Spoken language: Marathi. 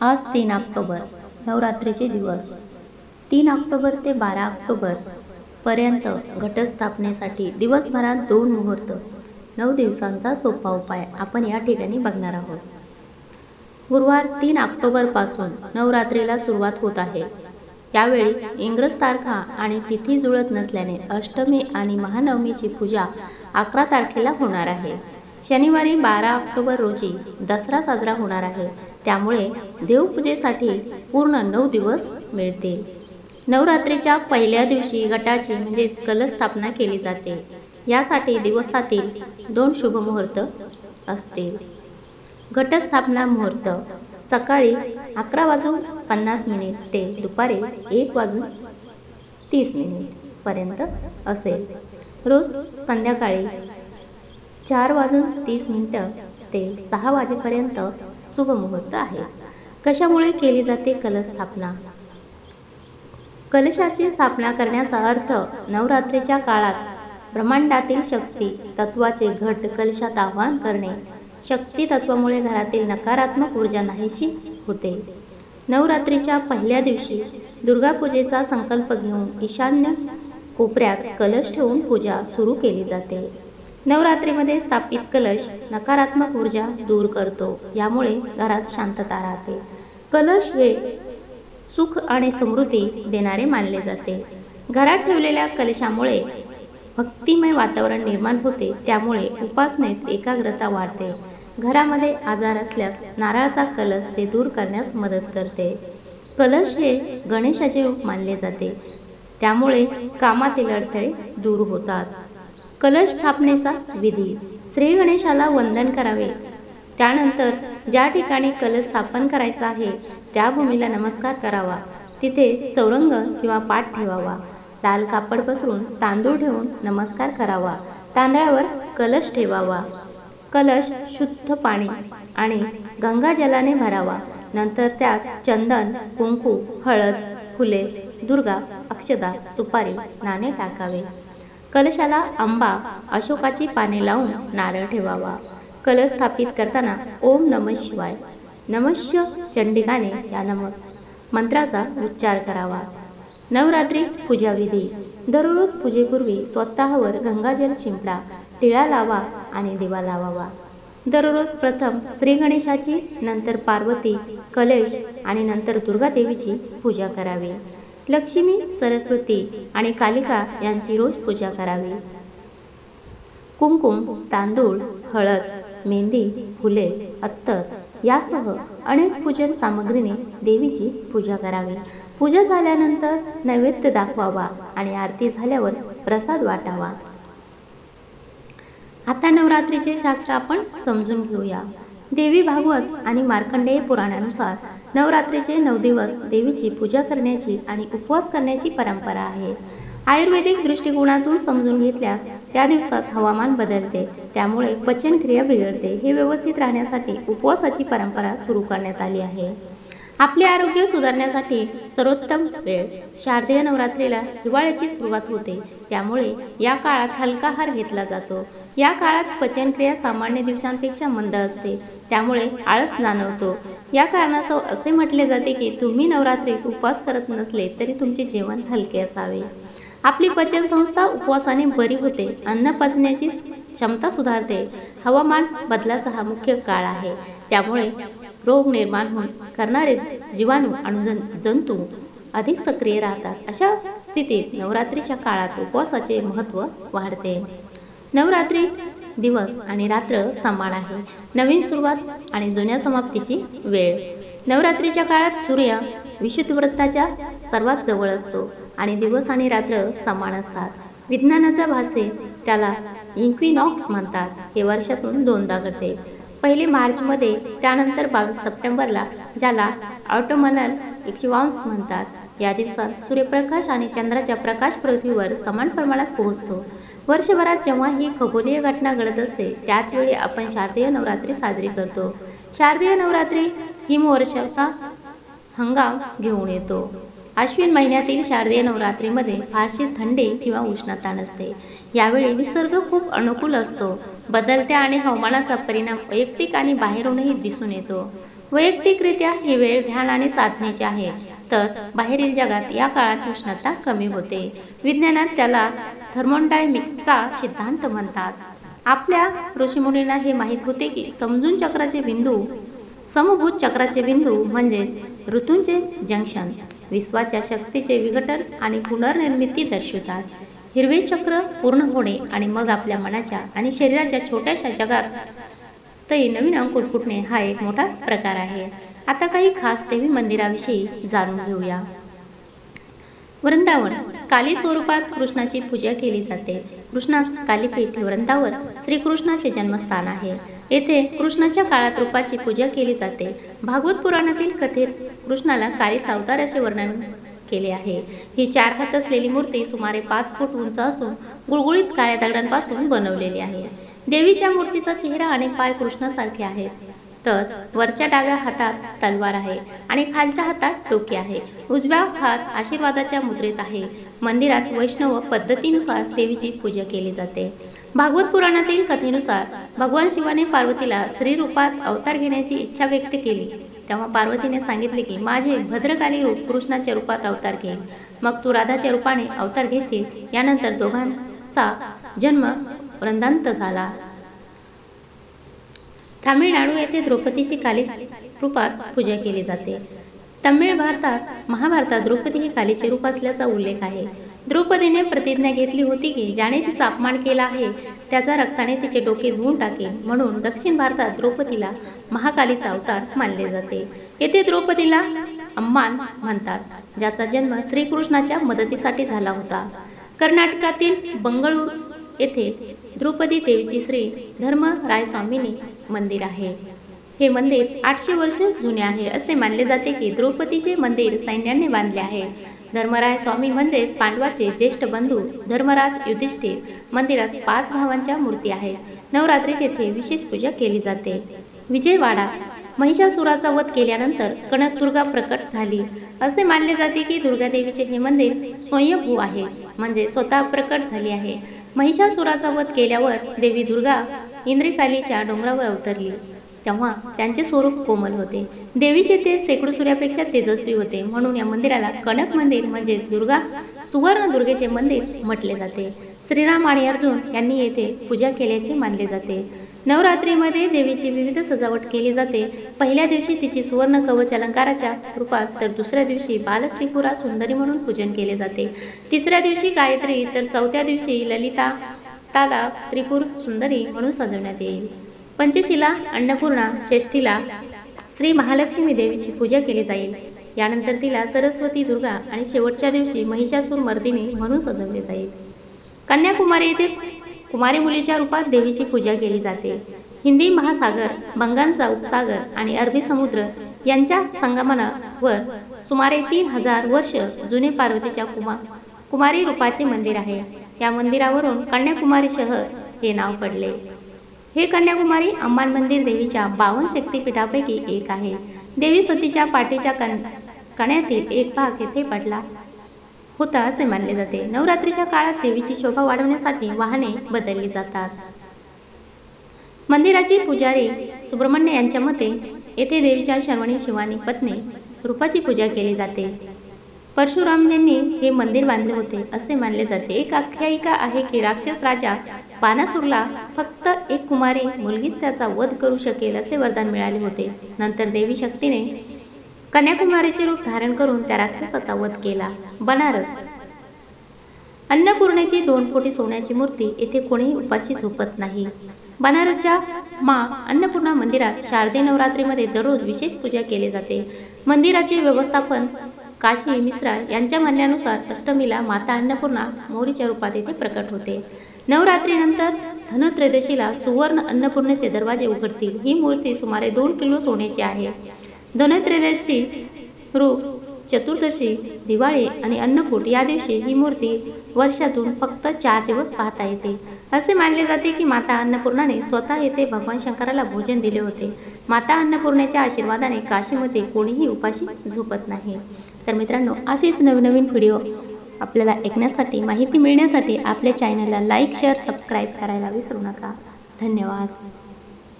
आज तीन ऑक्टोबर नवरात्रीचे दिवस. तीन ऑक्टोबर ते बारा ऑक्टोबर पर्यंत घटस्थापनेसाठी दिवसभरात दोन मुहूर्त नऊ दिवसांचा सोपा उपाय आपण या ठिकाणी बघणार आहोत. गुरुवार तीन ऑक्टोबरपासून नवरात्रीला सुरुवात होत आहे. यावेळी इंग्रज तारखा आणि तिथी जुळत नसल्याने अष्टमी आणि महानवमीची पूजा अकरा तारखेला होणार आहे. शनिवारी बारा ऑक्टोबर रोजी दसरा साजरा होणार आहे. त्यामुळे देवपूजेसाठी पूर्ण नऊ दिवस मिळतील नवरात्रीच्या पहिल्या दिवशी गटाची म्हणजे कलश स्थापना केली जाते. यासाठी दिवसातील दोन शुभमुहूर्त असतील घटस्थापना मुहूर्त सकाळी अकरा वाजून पन्नास मिनिट ते दुपारी एक वाजून तीस मिनिट पर्यंत असेल. रोज संध्याकाळी चार वाजून तीस मिनिटं ते सहा वाजेपर्यंत शुभ मुहूर्त आहे. कशामुळे केली जाते कलश स्थापना कलशाची स्थापना करण्याचा अर्थ नवरात्रीच्या काळात ब्रह्मांडातील शक्ती तत्वाचे घट कलशात आवाहन करणे. शक्ती तत्वामुळे घरातील नकारात्मक ऊर्जा नाहीशी होते. नवरात्रीच्या पहिल्या दिवशी दुर्गापूजेचा संकल्प घेऊन ईशान्य कोपऱ्यात कलश ठेवून पूजा सुरू केली जाते. नवरात्रीमध्ये स्थापित कलश नकारात्मक ऊर्जा दूर करतो. यामुळे घरात शांतता राहते. कलश हे सुख आणि समृद्धी देणारे मानले जाते. घरात ठेवलेल्या कलशामुळे भक्तिमय वातावरण निर्माण होते. त्यामुळे उपासनेत एकाग्रता वाढते. घरामध्ये आजार असल्यास नारळाचा कलश ते दूर करण्यास मदत करते. कलश हे गणेशाचे रूप मानले जाते. त्यामुळे कामातील अडथळे दूर होतात. कलश स्थापनेचा विधी. श्री गणेशाला वंदन करावे. त्यानंतर ज्या ठिकाणी कलश स्थापन करायचा आहे त्या भूमीला नमस्कार करावा. तिथे चौरंग किंवा पाठ ठेवावा. लाल कापड पसरून तांदूळ ठेवून नमस्कार करावा. तांदळावर कलश ठेवावा. कलश शुद्ध पाणी आणि गंगाजलाने भरावा. नंतर त्यात चंदन कुंकू हळद फुले दुर्गा अक्षदा सुपारी नाणे टाकावे. कलशाला आंबा अशोकाची पाने लावून नारळ ठेवावा. कलश स्थापित करताना ओम नम शिवाय. नमश्य चंडिकाने या नम मंत्राचा उच्चार करावा. नवरात्री पूजा विधी दररोज पूजेपूर्वी स्वतःवर गंगाजल शिंपडा टिळा लावा आणि दिवा लावावा. दररोज प्रथम श्री गणेशाची नंतर पार्वती कलेश आणि नंतर दुर्गा देवीची पूजा करावी. लक्ष्मी सरस्वती आणि कालिका यांची रोज पूजा करावी. कुंकुम तांदूळ हळद मेहंदी फुले अत्तर यासह अनेक पूजन सामग्रीने देवीची पूजा करावी. पूजा झाल्यानंतर नैवेद्य दाखवावा आणि आरती झाल्यावर प्रसाद वाटावा. आता नवरात्रीचे शास्त्र आपण समजून घेऊया. देवी भागवत आणि मार्कंडेय पुराणानुसार नवरात्रीचे नऊ दिवस देवीची पूजा करण्याची आणि उपवास करण्याची परंपरा आहे. आयुर्वेदिक दृष्टिकोनातून समजून घेतल्यास त्या दिवसात हवामान बदलते त्यामुळे पचनक्रिया बिघडते. हे व्यवस्थित राहण्यासाठी उपवासाची परंपरा सुरू करण्यात आली आहे. आपले आरोग्य सुधारण्यासाठी सर्वोत्तम वेळ. शारदीय नवरात्रीला हिवाळ्याची सुरुवात होते त्यामुळे या काळात हलका आहार घेतला जातो. या काळात पचनक्रिया सामान्य दिवसांपेक्षा मंद असते. त्यामुळे आळस जाणवतो. या कारणास्तव असे म्हटले जाते की तुम्ही नवरात्रीत उपवास करत नसले तरी तुमचे जेवण हलके असावे. आपली पचनसंस्था उपवासाने बरी होते. अन्न पचण्याची क्षमता सुधारते. हवामान बदलाचा हा मुख्य काळ आहे. त्यामुळे रोग निर्माण होऊन करणारे जीवाणू आणि जंतू अधिक सक्रिय राहतात. अशा स्थितीत नवरात्रीच्या काळात उपवासाचे महत्त्व वाढते. नवरात्री दिवस आणि रात्र समान आहे. नवीन सुरुवात आणि जुन्या समाप्तीची वेळ. नवरात्रीच्या काळात सूर्य विशुद्ध व्रताच्या सर्वात जवळ असतो आणि दिवस आणि रात्र समान असतात. विज्ञानाचा भासे त्याला इन्क्विनॉक्स म्हणतात. हे वर्षातून दोनदा घडते. पहिले मार्चमध्ये त्यानंतर बावीस सप्टेंबरला ज्याला ऑटोमनल इक्विनॉक्स म्हणतात. या दिवसात सूर्यप्रकाश आणि चंद्राच्या प्रकाश पृथ्वीवर समान प्रमाणात पोहोचतो. वर्षभरात जेव्हा ही खगोलीय घटना घडत असते त्याच वेळी आपण शारदीय नवरात्री साजरी करतो. शारदीय नवरात्री हिमवर्षाचा हंगाम घेऊन येतो. अश्विन महिन्यातील शारदीय नवरात्रीमध्ये फारशी थंडी किंवा उष्णता नसते. यावेळी निसर्ग खूप अनुकूल असतो. बदलत्या आणि हवामानाचा परिणाम वैयक्तिक आणि बाहेरूनही दिसून येतो. वैयक्तिकरित्या ही वेळ ध्यान आणि साधनेची आहे. तर बाहेरील जगात या काळात उष्णता कमी होते. विज्ञानात त्याला थर्मोडायनामिक्सचा सिद्धांत म्हणतात. आपल्या ऋषीमुनींना हे माहीत होते की समजून चक्राचे बिंदू समभूत चक्राचे बिंदू म्हणजेच ऋतूंचे जंक्शन विश्वाच्या शक्तीचे विघटन आणि पुनर्निर्मिती दर्शवितात. हिरवे चक्र पूर्ण होणे आणि मग आपल्या मनाच्या आणि शरीराच्या छोट्याशा जगात तरी नवीन अंकुर फुटणे हा एक मोठा प्रकार आहे. आता काही खास देवी मंदिराविषयी जाणून घेऊया. वृंदावन काली स्वरूपात कृष्णाची पूजा केली जाते. कृष्णा कालीपीठ वृंदावन श्रीकृष्णाचे जन्मस्थान आहे. येथे कृष्णाच्या काळात रूपाची पूजा केली जाते. भागवत पुराणातील कथेत कृष्णाला काळी असे वर्णन केले आहे. ही चार हात असलेली मूर्ती सुमारे पाच फूट उंच असून गुळगुळीत काळ्या दगडांपासून बनवलेली आहे. देवीच्या मूर्तीचा चेहरा आणि पाय कृष्णासारखे आहेत. तर वरच्या डाव्या हातात तलवार आहे आणि खालच्या हातात टोके आहे. उजव्या हात आशीर्वादाच्या मुद्रेत आहे. मंदिरात वैष्णव पद्धतीनुसार देवीची पूजा केली जाते. भागवत पुराणातील कथेनुसार भगवान शिवाने पार्वतीला स्त्री रूपात अवतार घेण्याची इच्छा व्यक्त केली. तेव्हा पार्वतीने सांगितले की माझे भद्रकाली रूप कृष्णाच्या रूपात अवतार घे. मग तू राधाच्या रूपाने अवतार घेशील. यानंतर दोघांचा जन्म वृंदांत झाला. तामिळनाडू येथे द्रौपदीची काली रूपात पूजा केली जाते. तमिळ भारतात महाभारतात द्रौपदी ही कालीचे रूप असल्याचा उल्लेख आहे. द्रौपदीने प्रतिज्ञा घेतली होती की ज्याने तिचा अपमान केला आहे त्याचा रक्ताने तिचे डोके धुवून टाकेल म्हणून दक्षिण भारतात द्रौपदीला महाकालीचा अवतार मानले जाते. येथे द्रौपदीला अम्मान म्हणतात ज्याचा जन्म श्रीकृष्णाच्या मदतीसाठी झाला होता. कर्नाटकातील बंगळूर येथे द्रौपदी देवीची श्री धर्मरायस्वामिनी मंदिर आहे. हे मंदिर आठशे वर्ष जुने आहे असे मानले जाते की द्रौपदीचे मंदिर सैन्याने बांधले आहे. धर्मराय स्वामी म्हणजे पांडवाचे ज्येष्ठ बंधू धर्मराज युधिष्ठिर मंदिरात पाच भावांच्या मूर्ती आहेत नवरात्रीत येथे विशेष पूजा केली जाते. विजयवाडा महिषासुराचा वध केल्यानंतर कणक दुर्गा प्रकट झाली. असे मानले जाते की दुर्गादेवीचे हे मंदिर स्वयंभू आहे म्हणजे स्वतः प्रकट झाली आहे. महिषासुराचा वध केल्यावर देवी दुर्गा इंद्रिकालीच्या डोंगरावर अवतरली. तेव्हा त्यांचे स्वरूप कोमल होते. देवीचे ते शेकडो सूर्यापेक्षा तेजस्वी होते. म्हणून या मंदिराला कनक मंदिर म्हणजे दुर्गा सुवर्ण दुर्गेचे मंदिर म्हटले जाते. श्रीराम आणि अर्जुन यांनी येथे पूजा केल्याचे मानले जाते. नवरात्रीमध्ये देवीची विविध सजावट केली जाते. पहिल्या दिवशी तिची सुवर्ण कवच अलंकाराच्या रूपात तर दुसऱ्या दिवशी बालत्रिपुरा सुंदरी म्हणून पूजन केले जाते. तिसऱ्या दिवशी गायत्री तर चौथ्या दिवशी ललिता ताला त्रिपुर सुंदरी म्हणून सजवण्यात येईल. पंचशीला अन्नपूर्णा षष्ठीला श्री महालक्ष्मी देवीची पूजा केली जाईल. यानंतर तिला सरस्वती दुर्गा आणि शेवटच्या दिवशी महिषासूर मर्दिनी म्हणून सजवले जाईल. कन्याकुमारी येथे कुमारी मुलीच्या रूपात देवीची पूजा केली जाते. हिंदी महासागर बंगालचा उपसागर आणि अरबी समुद्र यांच्या संगमनावर सुमारे तीन हजार वर्ष जुने पार्वतीच्या कुमा कुमारी रूपाचे मंदिर आहे. या मंदिरावरून कन्याकुमारी शहर हे नाव पडले. हे कन्याकुमारी अंबान मंदिर देवीच्या बावन शक्तीपीठापैकी एक आहे. देवी सतीच्या पाठीच्या कण कण्यातील एक भाग येथे पडला. होता असे मानले जाते. नवरात्रीच्या काळात देवीची शोभा वाढवण्यासाठी वाहने बदलली जातात. मंदिराचे पुजारी सुब्रमण्य यांच्या मते येथे देवीच्या शर्वणी शिवानी पत्नी रूपाची पूजा केली जाते. परशुराम यांनी हे मंदिर बांधले होते असे मानले जाते. एक आख्यायिका आहे की राक्षस राजा बाणासुरला फक्त एक कुमारी मुलगीच त्याचा वध करू शकेल असे वरदान मिळाले होते. नंतर देवी शक्तीने कन्याकुमारीचे रूप धारण करून त्या राक्षसाचा वध केला बनारस. अन्नपूर्णेची दोन कोटी सोन्याची मूर्ती येथे कोणीही उपाशी झोपत नाही. बनारसच्या मा अन्नपूर्णा मंदिरात शारदीय नवरात्रीमध्ये दररोज विशेष पूजा केली जाते. मंदिराचे व्यवस्थापन काशी मिश्रा यांच्या म्हणण्यानुसार अष्टमीला माता अन्नपूर्णा मोरीच्या रूपात येथे प्रकट होते. नवरात्रीनंतर धनत्रयोदशीला सुवर्ण अन्नपूर्णेचे दरवाजे उघडतील. ही मूर्ती सुमारे दोन किलो सोन्याची आहे. धनत्रयोदशी रूप चतुर्दशी दिवाळी आणि अन्नकूट या दिवशी ही मूर्ती वर्षातून फक्त चार दिवस पाहता येते. असे मानले जाते की माता अन्नपूर्णाने स्वतः येथे भगवान शंकराला भोजन दिले होते. माता अन्नपूर्णेच्या आशीर्वादाने काशीमध्ये कोणीही उपाशी झोपत नाही. तर मित्रांनो असेच नवनवीन व्हिडिओ आपल्याला ऐकण्यासाठी माहिती मिळण्यासाठी आपल्या चॅनलला लाईक शेअर सबस्क्राईब करायला विसरू नका. धन्यवाद.